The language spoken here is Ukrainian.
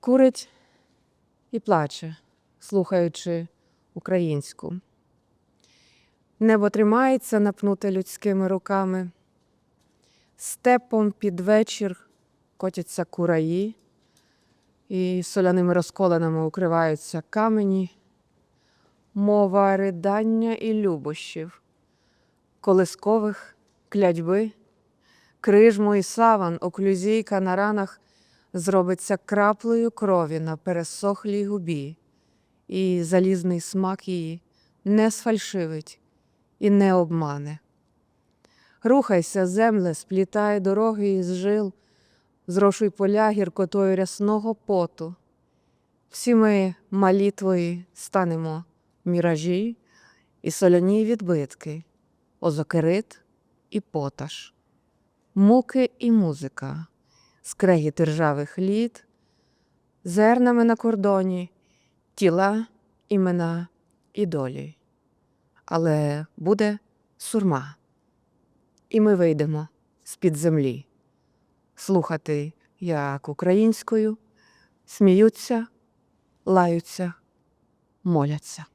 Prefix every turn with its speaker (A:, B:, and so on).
A: Курить і плаче, слухаючи українську. Небо тримається, напнуте людськими руками. Степом під вечір котяться кураї, і соляними розколинами укриваються камені, мова ридання і любощів, колискових клядьби, крижму і саван, оклюзійка на ранах зробиться краплею крові на пересохлій губі, і залізний смак її не сфальшивить і не обмане. Рухайся, земле, сплітай дороги із жил, зрошуй поля гіркотою рясного поту. Всі ми, малі твої, станемо міражі і соляні відбитки, озокерит і поташ, муки і музика, скрегіт ржавих літ, зернами на кордоні, тіла, імена і долі. Але буде сурма, і ми вийдемо з-під землі, слухати, як українською сміються, лаються, моляться.